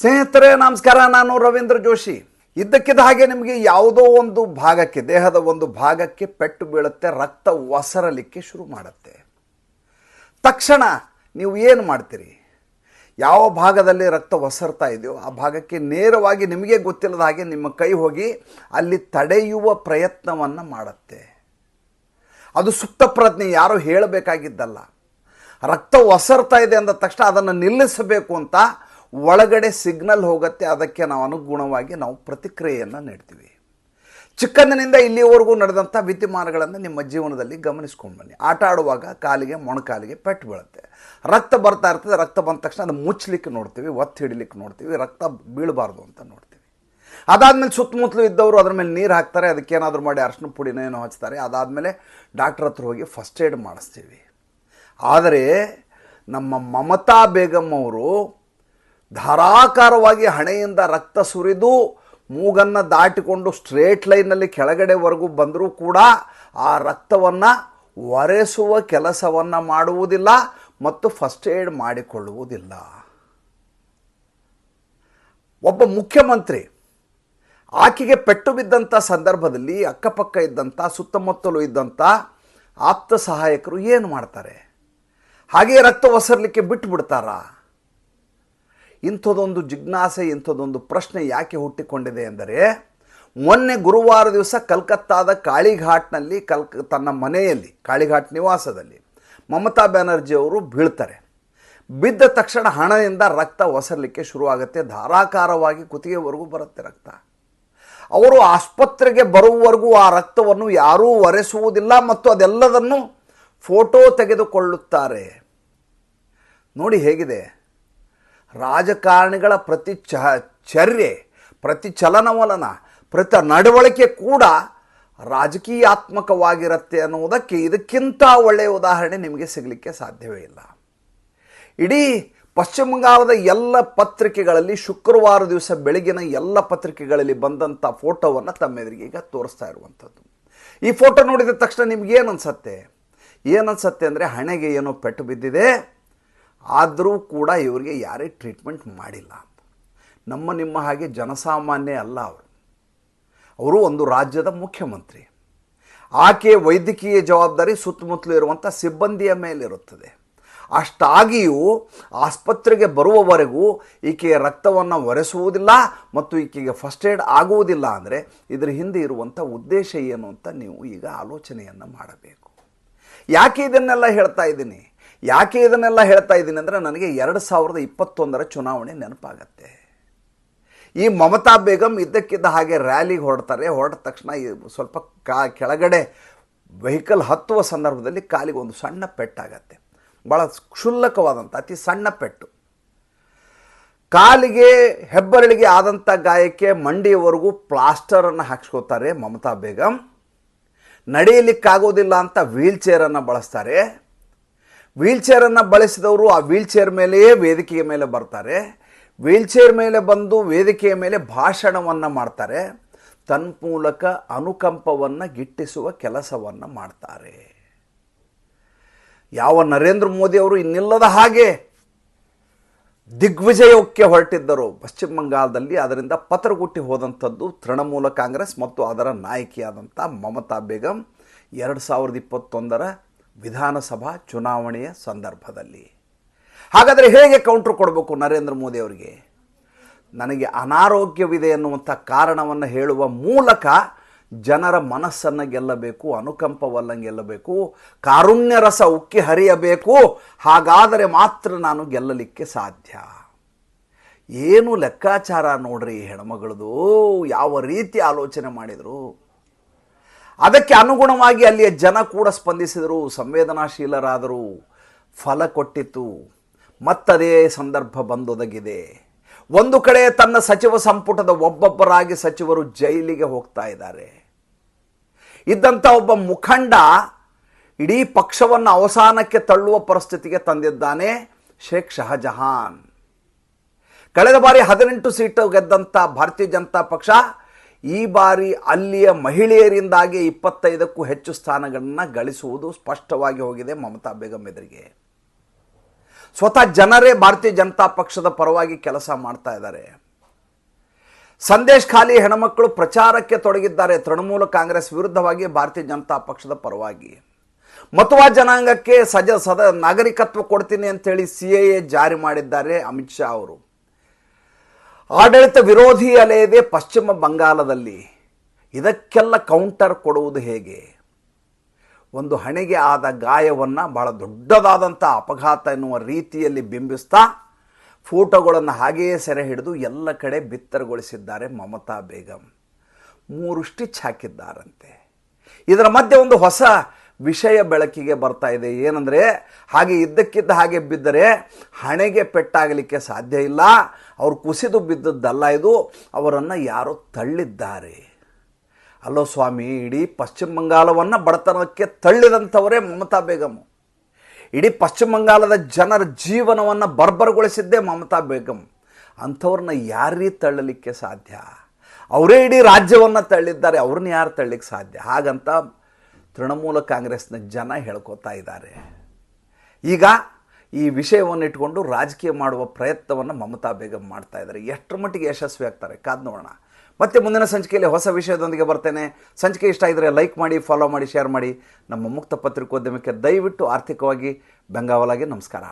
ಸ್ನೇಹಿತರೆ, ನಮಸ್ಕಾರ. ನಾನು ರವೀಂದ್ರ ಜೋಶಿ. ಇದ್ದಕ್ಕಿದ್ದ ಹಾಗೆ ನಿಮಗೆ ಯಾವುದೋ ಒಂದು ಭಾಗಕ್ಕೆ, ದೇಹದ ಒಂದು ಭಾಗಕ್ಕೆ ಪೆಟ್ಟು ಬೀಳುತ್ತೆ, ರಕ್ತ ಒಸರಲಿಕ್ಕೆ ಶುರು ಮಾಡುತ್ತೆ. ತಕ್ಷಣ ನೀವು ಏನು ಮಾಡ್ತೀರಿ? ಯಾವ ಭಾಗದಲ್ಲಿ ರಕ್ತ ಒಸರ್ತಾ ಇದೆಯೋ, ಆ ಭಾಗಕ್ಕೆ ನೇರವಾಗಿ ನಿಮಗೆ ಗೊತ್ತಿಲ್ಲದ ಹಾಗೆ ನಿಮ್ಮ ಕೈ ಹೋಗಿ ಅಲ್ಲಿ ತಡೆಯುವ ಪ್ರಯತ್ನವನ್ನು ಮಾಡುತ್ತೆ. ಅದು ಸುಪ್ತ ಪ್ರಜ್ಞೆ, ಯಾರೂ ಹೇಳಬೇಕಾಗಿದ್ದಲ್ಲ. ರಕ್ತ ಒಸರ್ತಾ ಇದೆ ಅಂದ ತಕ್ಷಣ ಅದನ್ನು ನಿಲ್ಲಿಸಬೇಕು ಅಂತ ಒಳಗಡೆ ಸಿಗ್ನಲ್ ಹೋಗುತ್ತೆ, ಅದಕ್ಕೆ ನಾವು ಅನುಗುಣವಾಗಿ ನಾವು ಪ್ರತಿಕ್ರಿಯೆಯನ್ನು ನೀಡ್ತೀವಿ. ಚಿಕ್ಕಂದಿನಿಂದ ಇಲ್ಲಿವರೆಗೂ ನಡೆದಂಥ ವಿದ್ಯಮಾನಗಳನ್ನು ನಿಮ್ಮ ಜೀವನದಲ್ಲಿ ಗಮನಿಸ್ಕೊಂಡು ಬನ್ನಿ. ಆಟ ಆಡುವಾಗ ಕಾಲಿಗೆ, ಮೊಣಕಾಲಿಗೆ ಪೆಟ್ಟು ಬೀಳುತ್ತೆ. ರಕ್ತ ಬರ್ತಾ ಇರ್ತದೆ, ರಕ್ತ ಬಂದ ತಕ್ಷಣ ಅದು ಮುಚ್ಚಲಿಕ್ಕೆ ನೋಡ್ತೀವಿ, ಒತ್ತು ಹಿಡಿಲಿಕ್ಕೆ ನೋಡ್ತೀವಿ, ರಕ್ತ ಬೀಳಬಾರ್ದು ಅಂತ ನೋಡ್ತೀವಿ. ಅದಾದಮೇಲೆ ಸುತ್ತಮುತ್ತಲು ಇದ್ದವರು ಅದ್ರ ಮೇಲೆ ನೀರು ಹಾಕ್ತಾರೆ ಅದಕ್ಕೇನಾದರೂ ಮಾಡಿ ಅರ್ಶಿನ ಪುಡಿನ ಏನೋ ಹಚ್ತಾರೆ, ಅದಾದಮೇಲೆ ಡಾಕ್ಟ್ರ್ ಹತ್ರ ಹೋಗಿ ಫಸ್ಟ್ ಏಡ್ ಮಾಡಿಸ್ತೀವಿ. ಆದರೆ ನಮ್ಮ ಮಮತಾ ಬೇಗಮ್ಮವರು ಅವರು ಧಾರಾಕಾರವಾಗಿ ಹಣೆಯಿಂದ ರಕ್ತ ಸುರಿದು ಮೂಗನ್ನು ದಾಟಿಕೊಂಡು ಸ್ಟ್ರೇಟ್ ಲೈನಲ್ಲಿ ಕೆಳಗಡೆವರೆಗೂ ಬಂದರೂ ಕೂಡ ಆ ರಕ್ತವನ್ನು ಒರೆಸುವ ಕೆಲಸವನ್ನು ಮಾಡುವುದಿಲ್ಲ ಮತ್ತು ಫಸ್ಟ್ ಏಡ್ ಮಾಡಿಕೊಳ್ಳುವುದಿಲ್ಲ. ಒಬ್ಬ ಮುಖ್ಯಮಂತ್ರಿ ಆಕೆಗೆ ಪೆಟ್ಟು ಬಿದ್ದಂಥ ಸಂದರ್ಭದಲ್ಲಿ ಅಕ್ಕಪಕ್ಕ ಇದ್ದಂಥ ಸುತ್ತಮುತ್ತಲು ಇದ್ದಂಥ ಆಪ್ತ ಸಹಾಯಕರು ಏನು ಮಾಡ್ತಾರೆ? ಹಾಗೆಯೇ ರಕ್ತ ಒಸರಲಿಕ್ಕೆ ಬಿಟ್ಟು ಬಿಡ್ತಾರಾ ಇಂಥದ್ದೊಂದು ಜಿಜ್ಞಾಸೆ, ಇಂಥದೊಂದು ಪ್ರಶ್ನೆ ಯಾಕೆ ಹುಟ್ಟಿಕೊಂಡಿದೆ ಎಂದರೆ ಮೊನ್ನೆ ಗುರುವಾರ ದಿವಸ ಕಲ್ಕತ್ತಾದ ಕಾಳಿಘಾಟ್ನಲ್ಲಿ, ಕಲ್ಕ, ತನ್ನ ಮನೆಯಲ್ಲಿ, ಕಾಳಿಘಾಟ್ ನಿವಾಸದಲ್ಲಿ ಮಮತಾ ಬ್ಯಾನರ್ಜಿ ಅವರು ಬೀಳ್ತಾರೆ. ಬಿದ್ದ ತಕ್ಷಣ ಹಣದಿಂದ ರಕ್ತ ಒಸರಲಿಕ್ಕೆ ಶುರುವಾಗುತ್ತೆ. ಧಾರಾಕಾರವಾಗಿ ಕುತ್ತಿಗೆವರೆಗೂ ಬರುತ್ತೆ ರಕ್ತ. ಅವರು ಆಸ್ಪತ್ರೆಗೆ ಬರುವವರೆಗೂ ಆ ರಕ್ತವನ್ನು ಯಾರೂ ಒರೆಸುವುದಿಲ್ಲ ಮತ್ತು ಅದೆಲ್ಲದನ್ನು ಫೋಟೋ ತೆಗೆದುಕೊಳ್ಳುತ್ತಾರೆ. ನೋಡಿ ಹೇಗಿದೆ. ರಾಜಕಾರಣಿಗಳ ಪ್ರತಿ ಚ, ಚರ್ಯೆ, ಪ್ರತಿ ಚಲನವಲನ, ಪ್ರತಿ ನಡವಳಿಕೆ ಕೂಡ ರಾಜಕೀಯಾತ್ಮಕವಾಗಿರುತ್ತೆ ಅನ್ನುವುದಕ್ಕೆ ಇದಕ್ಕಿಂತ ಒಳ್ಳೆಯ ಉದಾಹರಣೆ ನಿಮಗೆ ಸಿಗಲಿಕ್ಕೆ ಸಾಧ್ಯವೇ ಇಲ್ಲ. ಇಡೀ ಪಶ್ಚಿಮ ಬಂಗಾಳದ ಎಲ್ಲ ಪತ್ರಿಕೆಗಳಲ್ಲಿ ಶುಕ್ರವಾರ ದಿವಸ ಬೆಳಗಿನ ಎಲ್ಲ ಪತ್ರಿಕೆಗಳಲ್ಲಿ ಬಂದಂಥ ಫೋಟೋವನ್ನು ತಮ್ಮೆದುರಿಗೆ ಈಗ ತೋರಿಸ್ತಾ ಇರುವಂಥದ್ದು. ಈ ಫೋಟೋ ನೋಡಿದ ತಕ್ಷಣ ನಿಮ್ಗೆ ಏನು ಅನ್ಸತ್ತೆ ಅಂದರೆ ಹಣೆಗೆ ಏನೋ ಪೆಟ್ಟು ಬಿದ್ದಿದೆ ಆದರೂ ಕೂಡ ಇವರಿಗೆ ಯಾರೇ ಟ್ರೀಟ್ಮೆಂಟ್ ಮಾಡಿಲ್ಲ. ಅಂತ ನಮ್ಮ ನಿಮ್ಮ ಹಾಗೆ ಜನಸಾಮಾನ್ಯ ಅಲ್ಲ ಅವರು. ಅವರು ಒಂದು ರಾಜ್ಯದ ಮುಖ್ಯಮಂತ್ರಿ. ಆಕೆ ವೈದ್ಯಕೀಯ ಜವಾಬ್ದಾರಿ ಸುತ್ತಮುತ್ತಲು ಇರುವಂಥ ಸಿಬ್ಬಂದಿಯ ಮೇಲಿರುತ್ತದೆ. ಅಷ್ಟಾಗಿಯೂ ಆಸ್ಪತ್ರೆಗೆ ಬರುವವರೆಗೂ ಈಕೆಯ ರಕ್ತವನ್ನು ಒರೆಸುವುದಿಲ್ಲ ಮತ್ತು ಈಕೆಗೆ ಫಸ್ಟ್ ಏಡ್ ಆಗುವುದಿಲ್ಲ ಅಂದರೆ ಇದರ ಹಿಂದೆ ಇರುವಂಥ ಉದ್ದೇಶ ಏನು ಅಂತ ನೀವು ಈಗ ಆಲೋಚನೆಯನ್ನು ಮಾಡಬೇಕು. ಯಾಕೆ ಇದನ್ನೆಲ್ಲ ಹೇಳ್ತಾ ಇದ್ದೀನಿ? ಯಾಕೆ ಇದನ್ನೆಲ್ಲ ಹೇಳ್ತಾ ಇದ್ದೀನಿ ಅಂದರೆ ನನಗೆ ಎರಡು ಸಾವಿರದ ಇಪ್ಪತ್ತೊಂದರ ಚುನಾವಣೆ ನೆನಪಾಗತ್ತೆ. ಈ ಮಮತಾ ಬೇಗಂ ಇದ್ದಕ್ಕಿದ್ದ ಹಾಗೆ ರ್ಯಾಲಿಗೆ ಹೊರಡ್ತಾರೆ ಹೊರಟ ತಕ್ಷಣ ಸ್ವಲ್ಪ ಕಾ ಕೆಳಗಡೆ ವೆಹಿಕಲ್ ಹತ್ತುವ ಸಂದರ್ಭದಲ್ಲಿ ಕಾಲಿಗೆ ಒಂದು ಸಣ್ಣ ಪೆಟ್ಟಾಗತ್ತೆ. ಭಾಳ ಕ್ಷುಲ್ಲಕವಾದಂಥ, ಅತಿ ಸಣ್ಣ ಪೆಟ್ಟು. ಕಾಲಿಗೆ, ಹೆಬ್ಬರಳಿಗೆ ಆದಂಥ ಗಾಯಕ್ಕೆ ಮಂಡಿಯವರೆಗೂ ಪ್ಲಾಸ್ಟರನ್ನು ಹಾಕ್ಸ್ಕೋತಾರೆ ಮಮತಾ ಬೇಗಂ. ನಡೆಯಲಿಕ್ಕಾಗೋದಿಲ್ಲ ಅಂತ ವೀಲ್ ಚೇರನ್ನು ಬಳಸ್ತಾರೆ. ವೀಲ್ ಚೇರನ್ನು ಬಳಸಿದವರು ಆ ವೀಲ್ಚೇರ್ ಮೇಲೆಯೇ ವೇದಿಕೆಯ ಮೇಲೆ ಬರ್ತಾರೆ. ವೀಲ್ಚೇರ್ ಮೇಲೆ ಬಂದು ವೇದಿಕೆಯ ಮೇಲೆ ಭಾಷಣವನ್ನು ಮಾಡ್ತಾರೆ. ತನ್ಮೂಲಕ ಅನುಕಂಪವನ್ನು ಗಿಟ್ಟಿಸುವ ಕೆಲಸವನ್ನು ಮಾಡ್ತಾರೆ. ಯಾವ ನರೇಂದ್ರ ಮೋದಿ ಅವರು ಇನ್ನಿಲ್ಲದ ಹಾಗೆ ದಿಗ್ವಿಜಯಕ್ಕೆ ಹೊರಟಿದ್ದರು. ಪಶ್ಚಿಮ ಬಂಗಾಳದಲ್ಲಿ ಅದರಿಂದ ಪತ್ರಗುಟ್ಟಿ ಹೋದಂಥದ್ದು ತೃಣಮೂಲ ಕಾಂಗ್ರೆಸ್ ಮತ್ತು ಅದರ ನಾಯಕಿಯಾದಂಥ ಮಮತಾ ಬೇಗಂ. ಎರಡು ಸಾವಿರದ ಇಪ್ಪತ್ತೊಂದರ ವಿಧಾನಸಭಾ ಚುನಾವಣೆಯ ಸಂದರ್ಭದಲ್ಲಿ. ಹಾಗಾದರೆ ಹೇಗೆ ಕೌಂಟ್ರ್ ಕೊಡಬೇಕು ನರೇಂದ್ರ ಮೋದಿ ಅವರಿಗೆ? ನನಗೆ ಅನಾರೋಗ್ಯವಿದೆ ಎನ್ನುವಂಥ ಕಾರಣವನ್ನು ಹೇಳುವ ಮೂಲಕ ಜನರ ಮನಸ್ಸನ್ನು ಗೆಲ್ಲಬೇಕು ಅನುಕಂಪವಲ್ಲ ಗೆಲ್ಲಬೇಕು, ಕಾರುಣ್ಯ ರಸ ಉಕ್ಕಿ ಹರಿಯಬೇಕು, ಹಾಗಾದರೆ ಮಾತ್ರ ನಾನು ಗೆಲ್ಲಲಿಕ್ಕೆ ಸಾಧ್ಯ. ಏನು ಲೆಕ್ಕಾಚಾರ ನೋಡ್ರಿ ಹೆಣ್ಮಗಳದು, ಯಾವ ರೀತಿ ಆಲೋಚನೆ ಮಾಡಿದರು? ಅದಕ್ಕೆ ಅನುಗುಣವಾಗಿ ಅಲ್ಲಿಯ ಜನ ಕೂಡ ಸ್ಪಂದಿಸಿದರು, ಸಂವೇದನಾಶೀಲರಾದರು, ಫಲ ಕೊಟ್ಟಿತು. ಮತ್ತದೇ ಸಂದರ್ಭ ಬಂದೊದಗಿದೆ. ಒಂದು ಕಡೆ ತನ್ನ ಸಚಿವ ಸಂಪುಟದ ಒಬ್ಬೊಬ್ಬರಾಗಿ ಸಚಿವರು ಜೈಲಿಗೆ ಹೋಗ್ತಾ ಇದ್ದಾರೆ. ಇದ್ದಂಥ ಒಬ್ಬ ಮುಖಂಡ ಇಡೀ ಪಕ್ಷವನ್ನು ಅವಸಾನಕ್ಕೆ ತಳ್ಳುವ ಪರಿಸ್ಥಿತಿಗೆ ತಂದಿದ್ದಾನೆ ಶೇಖ್ ಶಹಜಹಾನ್. ಕಳೆದ ಬಾರಿ ಹದಿನೆಂಟು ಸೀಟು ಗೆದ್ದಂಥ ಭಾರತೀಯ ಜನತಾ ಪಕ್ಷ ಈ ಬಾರಿ ಅಲ್ಲಿಯ ಮಹಿಳೆಯರಿಂದಾಗಿ ಇಪ್ಪತ್ತೈದಕ್ಕೂ ಹೆಚ್ಚು ಸ್ಥಾನಗಳನ್ನು ಗಳಿಸುವುದು ಸ್ಪಷ್ಟವಾಗಿ ಹೋಗಿದೆ ಮಮತಾ ಬೇಗಂ ಎದುರಿಗೆ. ಸ್ವತಃ ಜನರೇ ಭಾರತೀಯ ಜನತಾ ಪಕ್ಷದ ಪರವಾಗಿ ಕೆಲಸ ಮಾಡ್ತಾ ಇದ್ದಾರೆ. ಸಂದೇಶ್ ಖಾಲಿ ಹೆಣ್ಮಕ್ಕಳು ಪ್ರಚಾರಕ್ಕೆ ತೊಡಗಿದ್ದಾರೆ. ತೃಣಮೂಲ ಕಾಂಗ್ರೆಸ್ ವಿರುದ್ಧವಾಗಿ ಭಾರತೀಯ ಜನತಾ ಪಕ್ಷದ ಪರವಾಗಿ. ಮತುವಾ ಜನಾಂಗಕ್ಕೆ ಸಜ ಸದ ನಾಗರಿಕತ್ವ ಕೊಡ್ತೀನಿ ಅಂತೇಳಿ ಸಿ ಎ ಜಾರಿ ಮಾಡಿದ್ದಾರೆ ಅಮಿತ್ ಶಾ ಅವರು. ಆಡಳಿತ ವಿರೋಧಿ ಅಲೆಯದೆ ಪಶ್ಚಿಮ ಬಂಗಾಲದಲ್ಲಿ. ಇದಕ್ಕೆಲ್ಲ ಕೌಂಟರ್ ಕೊಡುವುದು ಹೇಗೆ? ಒಂದು ಹಣೆಗೆ ಆದ ಗಾಯವನ್ನು ಬಹಳ ದೊಡ್ಡದಾದಂಥ ಅಪಘಾತ ಎನ್ನುವ ರೀತಿಯಲ್ಲಿ ಬಿಂಬಿಸ್ತಾ ಫೋಟೋಗಳನ್ನು ಹಾಗೆಯೇ ಸೆರೆ ಹಿಡಿದು ಎಲ್ಲ ಕಡೆ ಬಿತ್ತರಗೊಳಿಸಿದ್ದಾರೆ ಮಮತಾ ಬೇಗಂ. ಮೂರು ಸ್ಟಿಚ್ ಹಾಕಿದ್ದಾರಂತೆ. ಇದರ ಮಧ್ಯೆ ಒಂದು ಹೊಸ ವಿಷಯ ಬೆಳಕಿಗೆ ಬರ್ತಾ ಇದೆ. ಏನಂದರೆ, ಹಾಗೆ ಇದ್ದಕ್ಕಿದ್ದ ಹಾಗೆ ಬಿದ್ದರೆ ಹಣೆಗೆ ಪೆಟ್ಟಾಗಲಿಕ್ಕೆ ಸಾಧ್ಯ ಇಲ್ಲ. ಅವರು ಕುಸಿದು ಬಿದ್ದದ್ದಲ್ಲ ಇದು. ಅವರನ್ನು ಯಾರೋ ತಳ್ಳಿದ್ದಾರೆ. ಅಲ್ಲೋ ಸ್ವಾಮಿ, ಇಡೀ ಪಶ್ಚಿಮ ಬಂಗಾಳವನ್ನು ಬಡತನಕ್ಕೆ ತಳ್ಳಿದಂಥವರೇ ಮಮತಾ ಬೇಗಮ್ ಇಡೀ ಪಶ್ಚಿಮ ಬಂಗಾಳದ ಜನರ ಜೀವನವನ್ನು ಬರ್ಬರಗೊಳಿಸಿದ್ದೇ ಮಮತಾ ಬೇಗಂ. ಅಂಥವ್ರನ್ನ ಯಾರೀ ತಳ್ಳಲಿಕ್ಕೆ ಸಾಧ್ಯ? ಅವರೇ ಇಡೀ ರಾಜ್ಯವನ್ನು ತಳ್ಳಿದ್ದಾರೆ. ಅವ್ರನ್ನ ಯಾರು ತಳ್ಳಿಕ್ಕೆ ಸಾಧ್ಯ? ಹಾಗಂತ ತೃಣಮೂಲ ಕಾಂಗ್ರೆಸ್ನ ಜನ ಹೇಳ್ಕೊತಾ ಇದ್ದಾರೆ. ಈಗ ಈ ವಿಷಯವನ್ನು ಇಟ್ಕೊಂಡು ರಾಜಕೀಯ ಮಾಡುವ ಪ್ರಯತ್ನವನ್ನು ಮಮತಾ ಬೇಗಂ ಮಾಡ್ತಾ ಇದ್ದಾರೆ. ಎಷ್ಟರ ಮಟ್ಟಿಗೆ ಯಶಸ್ವಿ ಆಗ್ತಾರೆ? ಕಾದ್ ನೋಡೋಣ. ಮತ್ತೆ ಮುಂದಿನ ಸಂಚಿಕೆಯಲ್ಲಿ ಹೊಸ ವಿಷಯದೊಂದಿಗೆ ಬರ್ತೇನೆ. ಸಂಚಿಕೆ ಇಷ್ಟ ಇದ್ದರೆ ಲೈಕ್ ಮಾಡಿ, ಫಾಲೋ ಮಾಡಿ, ಶೇರ್ ಮಾಡಿ. ನಮ್ಮ ಮುಕ್ತ ಪತ್ರಿಕೋದ್ಯಮಕ್ಕೆ ದಯವಿಟ್ಟು ಆರ್ಥಿಕವಾಗಿ ಬೆಂಗಾವಲಾಗಿ ನಮಸ್ಕಾರ.